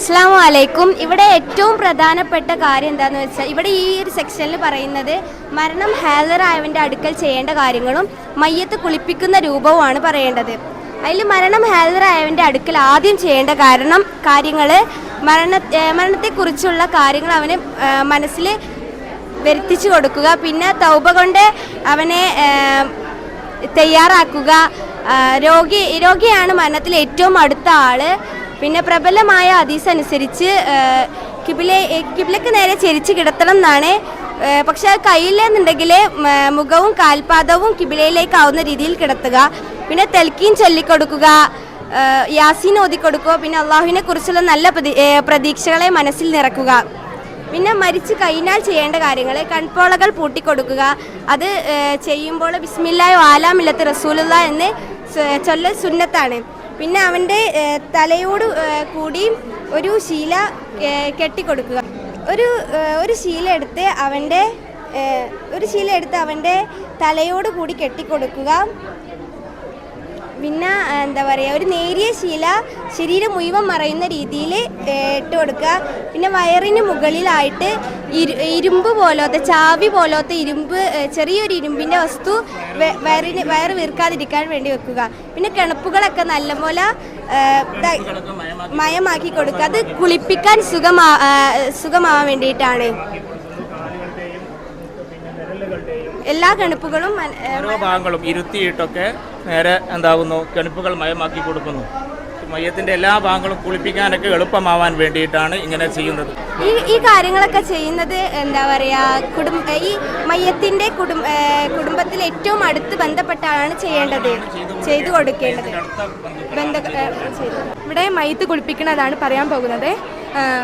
അസ്സാം വലൈക്കും ഇവിടെ ഏറ്റവും പ്രധാനപ്പെട്ട കാര്യം എന്താണെന്ന് വെച്ചാൽ ഇവിടെ ഈ ഒരു സെക്ഷനിൽ പറയുന്നത് മരണം ഹാജറായവന്റെ അടുക്കൽ ചെയ്യേണ്ട കാര്യങ്ങളും മയ്യത്ത് കുളിപ്പിക്കുന്ന രൂപവുമാണ് പറയേണ്ടത്. അതിൽ മരണം ഹാജറായവന്റെ അടുക്കൽ ആദ്യം ചെയ്യേണ്ട കാരണം കാര്യങ്ങൾ മരണ മരണത്തെക്കുറിച്ചുള്ള കാര്യങ്ങൾ അവന് മനസ്സിൽ വരുത്തിച്ചു കൊടുക്കുക. പിന്നെ തൗബ കൊണ്ട് അവനെ തയ്യാറാക്കുക. രോഗി രോഗിയാണ് മരണത്തിൽ ഏറ്റവും അടുത്ത ആൾ. പിന്നെ പ്രബലമായ ഹദീസ് അനുസരിച്ച് കിബിലെ കിബിലക്ക് നേരെ ചെരിച്ച് കിടത്തണം എന്നാണ്. പക്ഷെ അത് കയ്യില്ലെന്നുണ്ടെങ്കിൽ മുഖവും കാൽപാദവും കിബിലയിലേക്കാവുന്ന രീതിയിൽ കിടത്തുക. പിന്നെ തെൽക്കീൻ ചൊല്ലിക്കൊടുക്കുക യാസീൻ ഓതിക്കൊടുക്കുക പിന്നെ അള്ളാഹുവിനെ കുറിച്ചുള്ള നല്ല പ്രതി- പ്രതീക്ഷകളെ മനസ്സിൽ നിറക്കുക. പിന്നെ മരിച്ചു കഴിഞ്ഞാൽ ചെയ്യേണ്ട കാര്യങ്ങൾ കൺപോളകൾ പൂട്ടിക്കൊടുക്കുക. അത് ചെയ്യുമ്പോൾ ബിസ്മില്ലായോ ആലാമില്ലത്ത് റസൂലുള്ള എന്ന് ചൊല്ല സുന്നത്താണ്. പിന്നെ അവന്റെ തലയോട് കൂടി ഒരു ശീല കെട്ടിക്കൊടുക്കുക. ഒരു ഒരു ശീല എടുത്ത് അവന്റെ ഒരു ശീല എടുത്ത് അവന്റെ തലയോട് കൂടി കെട്ടിക്കൊടുക്കുക. പിന്നെ എന്താ പറയുക ഒരു നേരിയ ശീല ശരീരം മുഴുവൻ മറയുന്ന രീതിയിൽ ഇട്ട് കൊടുക്കുക. പിന്നെ വയറിന് മുകളിലായിട്ട് ഇരു ഇരുമ്പ് പോലത്തെ ചാവി പോലത്തെ ഇരുമ്പ് ചെറിയൊരു ഇരുമ്പിന്റെ വസ്തു വയറിന് വയറ് വീർക്കാതിരിക്കാൻ വേണ്ടി വെക്കുക. പിന്നെ കിണപ്പുകളൊക്കെ നല്ലപോലെ മയമാക്കി കൊടുക്കുക. അത് കുളിപ്പിക്കാൻ സുഖമാ സുഖമാവാൻ വേണ്ടിയിട്ടാണ്. എല്ലാ കിണപ്പുകളും ഓരോ ഭാഗങ്ങളും ഇരുത്തിയിട്ടൊക്കെ നേരെ എന്താകുന്നു കെണിപ്പുകൾ മയമാക്കി കൊടുക്കുന്നു. മയ്യത്തിന്റെ എല്ലാ ഭാഗങ്ങളും കുളിപ്പിക്കാനൊക്കെ എളുപ്പമാവാൻ വേണ്ടിയിട്ടാണ് ഇങ്ങനെ ചെയ്യുന്നത്. ഈ ഈ കാര്യങ്ങളൊക്കെ ചെയ്യുന്നത് എന്താ പറയാ കുടുംബ ഈ മയ്യത്തിന്റെ കുടുംബ കുടുംബത്തിൽ ഏറ്റവും അടുത്ത് ബന്ധപ്പെട്ട ആളാണ് ചെയ്യേണ്ടത് ചെയ്തു കൊടുക്കേണ്ടത്. ബന്ധ ഇവിടെ മയ്യത്ത് കുളിപ്പിക്കുന്നതാണ് പറയാൻ പോകുന്നത്.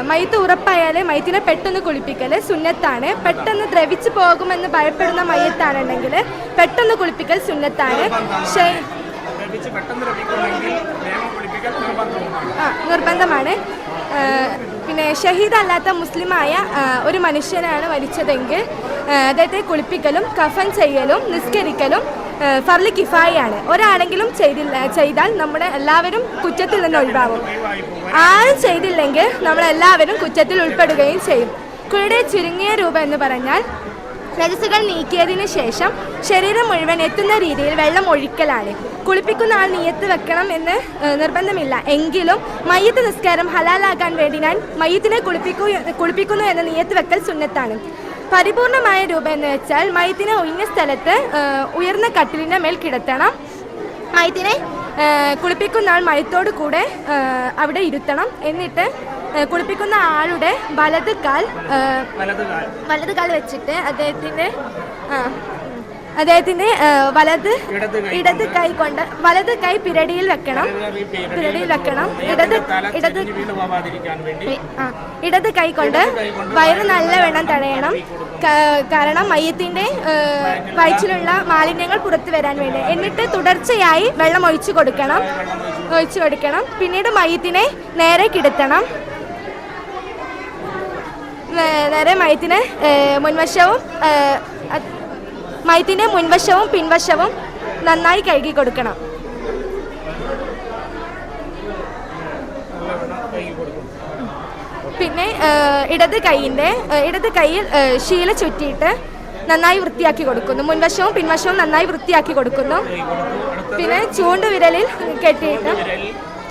മയ്യത്ത് ഉറപ്പായാൽ മയ്യത്തിനെ പെട്ടെന്ന് കുളിപ്പിക്കൽ സുന്നത്താണ്. പെട്ടെന്ന് ദ്രവിച്ചു പോകുമെന്ന് ഭയപ്പെടുന്ന മയ്യത്താണെന്നുണ്ടെങ്കിൽ പെട്ടെന്ന് കുളിപ്പിക്കൽ സുന്നത്താണ്. നിർബന്ധമാണ്. പിന്നെ ഷഹീദ് അല്ലാത്ത മുസ്ലിമായ ഒരു മനുഷ്യനാണ് മരിച്ചതെങ്കിൽ അദ്ദേഹത്തെ കുളിപ്പിക്കലും കഫൻ ചെയ്യലും നിസ്കരിക്കലും ഫർലി കിഫായിയാണ്. ഒരാളെങ്കിലും ചെയ്തില്ല ചെയ്താൽ നമ്മുടെ എല്ലാവരും കുറ്റത്തിൽ നിന്ന് ഒഴിവാകും. ആരും ചെയ്തില്ലെങ്കിൽ നമ്മളെല്ലാവരും കുറ്റത്തിൽ ഉൾപ്പെടുകയും ചെയ്യും. കുളിയുടെ ചുരുങ്ങിയ രൂപം എന്ന് പറഞ്ഞാൽ രജസുകൾ നീക്കിയതിന് ശേഷം ശരീരം മുഴുവൻ എത്തുന്ന രീതിയിൽ വെള്ളം ഒഴിക്കലാണ്. കുളിപ്പിക്കുന്ന ആൾ നീയത്ത് വെക്കണം എന്ന് നിർബന്ധമില്ല. എങ്കിലും മയ്യത്ത് നിസ്കാരം ഹലാലാക്കാൻ വേണ്ടി ഞാൻ മയ്യത്തിനെ കുളിപ്പിക്കൂ കുളിപ്പിക്കുന്നു എന്ന നീയത്ത് വെക്കൽ സുന്നത്താണ്. പരിപൂർണമായ രൂപം എന്ന് വെച്ചാൽ മൈത്തിനെ ഒഴിഞ്ഞ സ്ഥലത്ത് ഉയർന്ന കട്ടിലിന്റെ മേൽ കിടത്തണം. മൈത്തിനെ കുളിപ്പിക്കുന്ന ആൾ മയത്തോടു കൂടെ അവിടെ ഇരുത്തണം. എന്നിട്ട് കുളിപ്പിക്കുന്ന ആളുടെ വലത് കാൽ വലത് കാൽ. വെച്ചിട്ട് അദ്ദേഹത്തിന്റെ ആ, അദ്ദേഹത്തിന്റെ ആ, വലത് ഇടത് കൈ കൊണ്ട്. വലത് കൈ പിരടിയിൽ വെക്കണം. പിരടിയിൽ വെക്കണം. ഇടത് ഇടത് ഇടത് കൈ കൊണ്ട് വയറ് നല്ലവണ്ണം തടയണം. കാരണം മയ്യത്തിന്റെ വയറ്റിലുള്ള മാലിന്യങ്ങൾ പുറത്തു വരാൻ വേണ്ടി. എന്നിട്ട് തുടർച്ചയായി വെള്ളം ഒഴിച്ചു കൊടുക്കണം. ഒഴിച്ചു കൊടുക്കണം. പിന്നീട് മയ്യത്തിനെ നേരെ കിടത്തണം. നേരെ മയത്തിന് മുൻവശവും മയത്തിന്റെ മുൻവശവും പിൻവശവും നന്നായി കഴുകി കൊടുക്കണം പിന്നെ ഇടത് കൈയിന്റെ ഇടത് കൈയിൽ ശീല ചുറ്റിയിട്ട് നന്നായി വൃത്തിയാക്കി കൊടുക്കുന്നു. മുൻവശവും പിൻവശവും നന്നായി വൃത്തിയാക്കി കൊടുക്കുന്നു. പിന്നെ ചൂണ്ട് വിരലിൽ കെട്ടിയിട്ട്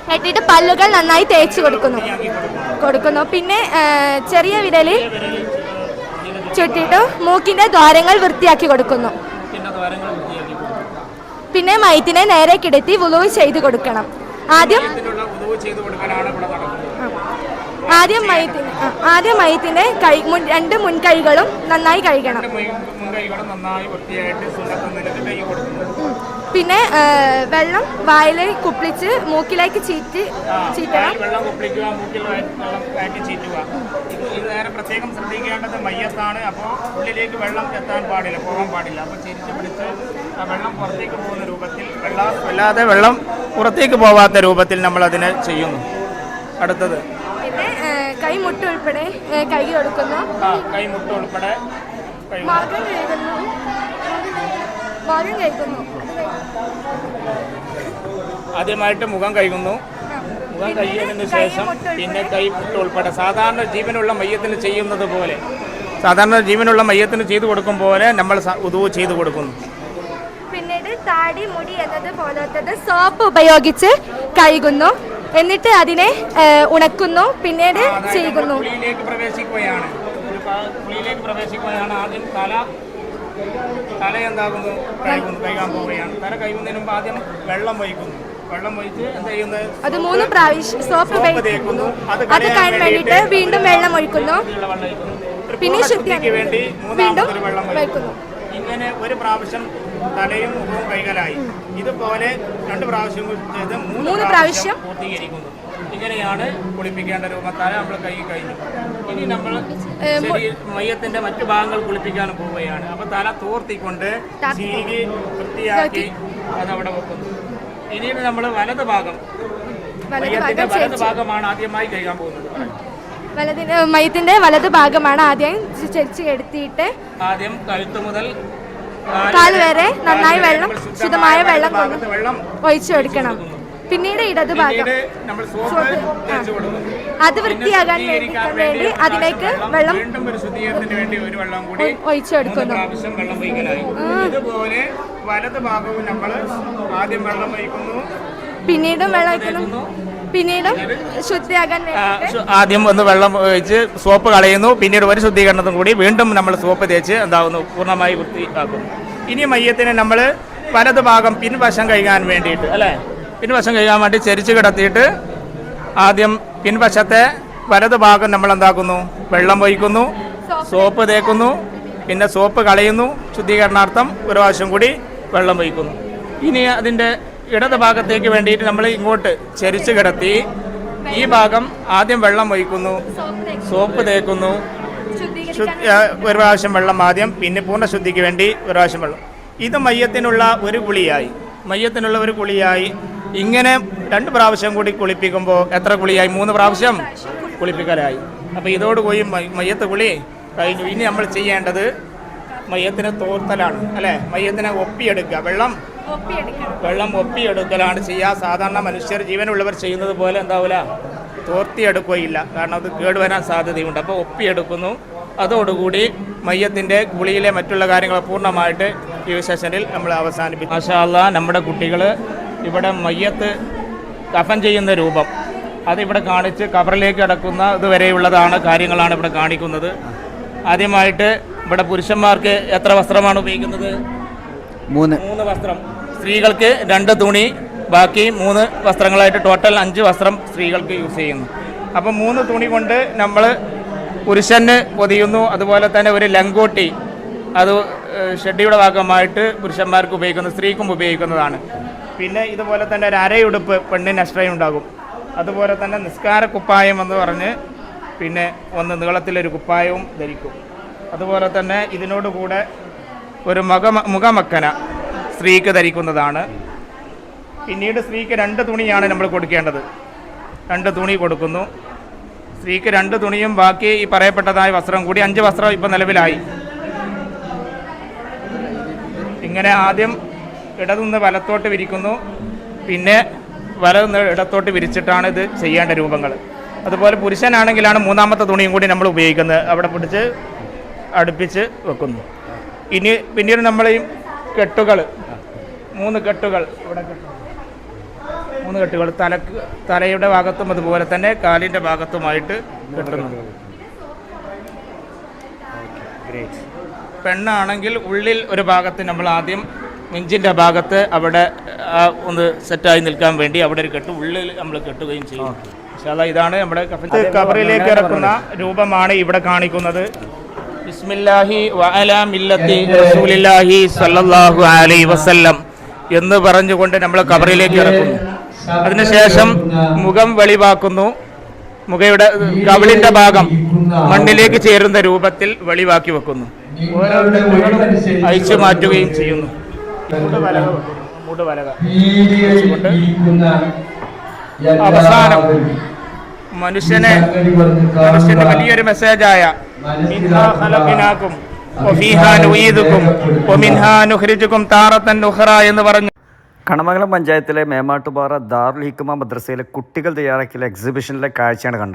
കെട്ടിയിട്ട് പല്ലുകൾ നന്നായി തേച്ച് കൊടുക്കുന്നു. കൊടുക്കുന്നു. പിന്നെ ചെറിയ വിരലിൽ ചുറ്റിയിട്ട് മൂക്കിന്റെ ദ്വാരങ്ങൾ വൃത്തിയാക്കി കൊടുക്കുന്നു. പിന്നെ മയത്തിനെ നേരെ കിടത്തി വുളുവ് ചെയ്തു കൊടുക്കണം. ആദ്യം ആദ്യം മയത്തിന് ആദ്യം മയത്തിന്റെ കൈ രണ്ട് മുൻകൈകളും നന്നായി കഴുകണം. പിന്നെ വെള്ളം വായിൽ കുപ്പിളിച്ച് മൂക്കിലേക്ക് ചീറ്റ് ചീറ്റണം. വെള്ളം കുപ്പിളിക്കുക മൂക്കിൽ വയ- വെള്ളം ചീറ്റുക. ഇത് നേരെ പ്രത്യേകം ശ്രദ്ധിക്കേണ്ടത് മയ്യത്താണ്. അപ്പോൾ ഉള്ളിലേക്ക് വെള്ളം എത്താൻ പാടില്ല പോകാൻ പാടില്ല. അപ്പോൾ ചെരിച്ച് പിടിച്ച് ആ വെള്ളം പുറത്തേക്ക് പോകുന്ന രൂപത്തിൽ വെള്ളം വല്ലാതെ വെള്ളം പുറത്തേക്ക് പോവാത്ത രൂപത്തിൽ നമ്മൾ അതിനെ ചെയ്യുന്നു. അടുത്തത്. പിന്നെ കൈമുട്ട് ഉൾപ്പെടെ കൈ കൊടുക്കുന്നു. കൈമുട്ട് ഉൾപ്പെടെ കഴുകുന്നു മുഖം കഴുകുന്നു ആദ്യമായിട്ട് മുഖം കഴുകുന്നു. മുഖം കഴിയുന്നതിന് ശേഷം പിന്നെ കൈ ഉൾപ്പെടെ. സാധാരണ ജീവനുള്ള മയ്യത്തിന് ചെയ്യുന്നത് പോലെ. സാധാരണ ജീവനുള്ള മയ്യത്തിന് ചെയ്തു കൊടുക്കും പോലെ നമ്മൾ സ- ഉദു ചെയ്തു കൊടുക്കുന്നു. പിന്നീട് താടി മുടി എന്നത് പോലത്തത് സോപ്പ് ഉപയോഗിച്ച് കഴുകുന്നു. എന്നിട്ട് അതിനെ ഉണക്കുന്നു. പിന്നീട് ചെയ്യുന്നു. പ്രവേശിക്കുകയാണ്. കുളിയിലേക്ക് പ്രവേശിക്കുകയാണ് ആദ്യം തല. തല എന്താകുന്നു കഴിക്കുന്നു കഴുകാൻ പോവുകയാണ്. തല കഴുകുന്നതിന് മുമ്പ് ആദ്യം വെള്ളം വഹിക്കുന്നു. വെള്ളം വഹിച്ച് എന്ത് ചെയ്യുന്നത് അത് മൂന്ന് പ്രാവശ്യം സോപ്പ് ഉപയോഗിക്കുന്നു. അത് കളയാൻ വേണ്ടിയിട്ട് വീണ്ടും വെള്ളം ഒഴിക്കുന്നു. ഒഴിക്കുന്നു. പിന്നെ ശുദ്ധിക്ക് വേണ്ടി വീണ്ടും വെള്ളം. വയ്ക്കുന്നു ഇങ്ങനെ ഒരു പ്രാവശ്യം തലയും മുഖവും കൈകലായി. ഇതുപോലെ രണ്ട് പ്രാവശ്യം ചെയ്ത് മൂന്ന് പ്രാവശ്യം പൂർത്തീകരിക്കുന്നു. ഇങ്ങനെയാണ് കുളിപ്പിക്കേണ്ട രൂപം. തല നമ്മൾ കൈ കഴിഞ്ഞു. ഇനി നമ്മൾ ഏ, മു- മയത്തിന്റെ മറ്റു ഭാഗങ്ങൾ കുളിപ്പിക്കാൻ പോവുകയാണ്. അപ്പൊ തല തോർത്തിക്കൊണ്ട് ചീകി വൃത്തിയാക്കി അതവിടെ വെക്കുന്നു. ഇനി നമ്മൾ വലത് ഭാഗം മയ്യത്തിന്റെ വലത് ഭാഗമാണ് ആദ്യമായി കഴുകാൻ പോകുന്നത്. വലതിന് മയത്തിന്റെ വലത് ഭാഗമാണ് ആദ്യം ചെരിച്ച് എടുത്തിട്ട് ആദ്യം കഴുത്ത് മുതൽ കാൽ വരെ നന്നായി വെള്ളം ശുദ്ധമായ വെള്ളം കൊണ്ട് വെള്ളം ഒഴിച്ചു കൊടുക്കണം പിന്നീട് ഇടത് ഭാഗം. നമ്മൾ അത് വൃത്തിയാകാൻ വേണ്ടി അതിലേക്ക് വെള്ളം വീണ്ടും ഒരു ശുദ്ധീകരണത്തിന് വേണ്ടി ഒരു വെള്ളം കൂടി ഒ- ഒഴിച്ചു മൂന്ന് വെള്ളം വയ്ക്കലായി ഇതുപോലെ വലത് ഭാഗവും നമ്മൾ ആദ്യം വെള്ളം ഒഴിക്കുന്നു. പിന്നീടും വെള്ളം ഒഴിക്കുന്നു. പിന്നീടും ശുദ്ധിയാകാൻ ആദ്യം ഒന്ന് വെള്ളം ഒഴിച്ച് സോപ്പ് കളയുന്നു. പിന്നീട് ഒരു ശുദ്ധീകരണത്തും കൂടി വീണ്ടും നമ്മൾ സോപ്പ് തേച്ച് എന്താകുന്നു പൂർണമായി വൃത്തിയാക്കുന്നു. ഇനി മയ്യത്തിനെ നമ്മൾ വലത് ഭാഗം പിൻവശം കഴുകാൻ വേണ്ടിയിട്ട് അല്ലേ? പിൻവശം കഴുകാൻ വേണ്ടി ചരിച്ച് കിടത്തിയിട്ട് ആദ്യം പിൻവശത്തെ വലത് ഭാഗം നമ്മൾ എന്താക്കുന്നു വെള്ളം ഒഴിക്കുന്നു സോപ്പ് തേക്കുന്നു പിന്നെ സോപ്പ് കളയുന്നു. ശുദ്ധീകരണാർത്ഥം ഒരു പ്രാവശ്യം കൂടി വെള്ളം ഒഴിക്കുന്നു ഇനി അതിന്റെ ഇടത് ഭാഗത്തേക്ക് വേണ്ടിയിട്ട് നമ്മൾ ഇങ്ങോട്ട് ചരിച്ചു കിടത്തി ഈ ഭാഗം ആദ്യം വെള്ളം ഒഴിക്കുന്നു സോപ്പ് തേക്കുന്നു. ഒരു പ്രാവശ്യം വെള്ളം ആദ്യം പിന്നെ പൂർണ ശുദ്ധിക്ക് വേണ്ടി ഒരു പ്രാവശ്യം വെള്ളം. ഇത് മയ്യത്തിനുള്ള ഒരു കുളിയായി. മയ്യത്തിനുള്ള ഒരു കുളിയായി. ഇങ്ങനെ രണ്ട് പ്രാവശ്യം കൂടി കുളിപ്പിക്കുമ്പോൾ എത്ര കുളിയായി? മൂന്ന് പ്രാവശ്യം കുളിപ്പിക്കലായി. അപ്പോൾ ഇതോടുകൂടി പോയി മയ്യത്ത് കുളി കഴിഞ്ഞു. ഇനി നമ്മൾ ചെയ്യേണ്ടത് മയ്യത്തിനെ തോർത്തലാണ് അല്ലേ? മയ്യത്തിനെ ഒപ്പിയെടുക്കുക. വെള്ളം വെള്ളം ഒപ്പിയെടുക്കലാണ് ചെയ്യുക സാധാരണ മനുഷ്യർ ജീവനുള്ളവർ ചെയ്യുന്നത് പോലെ എന്താവില്ല തോർത്തിയെടുക്കുകയില്ല. കാരണം അത് കേടുവരാൻ സാധ്യതയുണ്ട്. അപ്പോൾ ഒപ്പിയെടുക്കുന്നു. അതോടുകൂടി മയ്യത്തിന്റെ കുളിയിലെ മറ്റുള്ള കാര്യങ്ങൾ പൂർണമായിട്ട് ഈ സെഷനിൽ നമ്മൾ അവസാനിപ്പിക്കും. മാഷാല്ല നമ്മുടെ കുട്ടികൾ ഇവിടെ മയ്യത്ത് കഫൻ ചെയ്യുന്ന രൂപം. അതിവിടെ കാണിച്ച് കബറിലേക്ക് അടക്കുന്ന ഇതുവരെയുള്ളതാണ് കാര്യങ്ങളാണ് ഇവിടെ കാണിക്കുന്നത്. ആദ്യമായിട്ട് ഇവിടെ പുരുഷന്മാർക്ക് എത്ര വസ്ത്രമാണ് ഉപയോഗിക്കുന്നത്? മൂന്ന്. മൂന്ന് വസ്ത്രം. സ്ത്രീകൾക്ക് രണ്ട് തുണി ബാക്കി മൂന്ന് വസ്ത്രങ്ങളായിട്ട് ടോട്ടൽ അഞ്ച് വസ്ത്രം സ്ത്രീകൾക്ക് യൂസ് ചെയ്യുന്നു. അപ്പം മൂന്ന് തുണി കൊണ്ട് നമ്മൾ പുരുഷന് പൊതിയുന്നു അതുപോലെ തന്നെ ഒരു ലങ്കോട്ടി അത് ഷെഡിയുടെ ഭാഗമായിട്ട് പുരുഷന്മാർക്ക് ഉപയോഗിക്കുന്നു സ്ത്രീക്കും ഉപയോഗിക്കുന്നതാണ്. പിന്നെ ഇതുപോലെ തന്നെ ഒരു അരയുടുപ്പ് പെണ്ണിന് എക്സ്ട്രാ ഉണ്ടാകും. അതുപോലെ തന്നെ നിസ്കാര കുപ്പായം എന്ന് പറഞ്ഞ് പിന്നെ ഒന്ന് നീളത്തിലൊരു കുപ്പായവും ധരിക്കും. അതുപോലെ തന്നെ ഇതിനോടുകൂടെ ഒരു മുഖ മുഖമക്കന സ്ത്രീക്ക് ധരിക്കുന്നതാണ്. പിന്നീട് സ്ത്രീക്ക് രണ്ട് തുണിയാണ് നമ്മൾ കൊടുക്കേണ്ടത്. രണ്ട് തുണി കൊടുക്കുന്നു. സ്ത്രീക്ക് രണ്ട് തുണിയും ബാക്കി ഈ പറയപ്പെട്ടതായ വസ്ത്രം കൂടി അഞ്ച് വസ്ത്രം ഇപ്പം നിലവിലായി. ഇങ്ങനെ ആദ്യം ഇടതുനിന്ന് വലത്തോട്ട് വിരിക്കുന്നു. പിന്നെ വലതുനിന്ന് ഇടത്തോട്ട് വിരിച്ചിട്ടാണ് ഇത് ചെയ്യേണ്ട രൂപങ്ങൾ. അതുപോലെ പുരുഷനാണെങ്കിലാണ് മൂന്നാമത്തെ തുണിയും കൂടി നമ്മൾ ഉപയോഗിക്കുന്നത്. അവിടെ പിടിച്ച് അടുപ്പിച്ച് വെക്കുന്നു. ഇനി പിന്നീട് നമ്മൾ ഈ കെട്ടുകൾ മൂന്ന് കെട്ടുകൾ ഇവിടെ കെട്ടുകൾ മൂന്ന് കെട്ടുകൾ തലക്ക് തലയുടെ ഭാഗത്തും അതുപോലെ തന്നെ കാലിന്റെ ഭാഗത്തുമായിട്ട് കെട്ടുന്നു. പെണ്ണാണെങ്കിൽ ഉള്ളിൽ ഒരു ഭാഗത്ത് നമ്മൾ ആദ്യം നെഞ്ചിന്റെ ഭാഗത്ത് അവിടെ ആ, ഒന്ന് സെറ്റായി നിൽക്കാൻ വേണ്ടി അവിടെ ഒരു കെട്ട് ഉള്ളിൽ നമ്മൾ കെട്ടുകയും ചെയ്യും. ഇൻഷാല്ലാ ഇതാണ് നമ്മുടെ കവറിലേക്ക് ഇറക്കുന്ന രൂപമാണ് ഇവിടെ കാണിക്കുന്നത്. ബിസ്മില്ലാഹി വഅലാ മില്ലത്തി റസൂലില്ലാഹി സല്ലല്ലാഹു അലൈഹി വസല്ലം എന്ന് പറഞ്ഞുകൊണ്ട് നമ്മൾ കബറിലേക്ക് ഇറക്കുന്നു. അതിനുശേഷം മുഖം വെളിവാക്കുന്നു. മുഖയുടെ കവിളിന്റെ ഭാഗം മണ്ണിലേക്ക് ചേരുന്ന രൂപത്തിൽ വെളിവാക്കി വെക്കുന്നു. ഓരോ അയച്ചു മാറ്റുകയും ചെയ്യുന്നു. വെച്ചുകൊണ്ട് അവസാനം. മനുഷ്യനെ മനുഷ്യന് വലിയൊരു മെസ്സേജായ മിൻഹാ ഖലഖനാകും വഫീഹാ നുഈദുകും വമിൻഹാ നുഖ്രിജുകും താറത്തൻ എന്ന് പറഞ്ഞു. കണമംഗലം പഞ്ചായത്തിലെ മേമാട്ടുപാറ ദാറുൽ ഹിക്കുമ മദ്രസയിലെ കുട്ടികൾ തയ്യാറാക്കിയ എക്സിബിഷനിലെ കാഴ്ചയാണ് കണ്ടത്.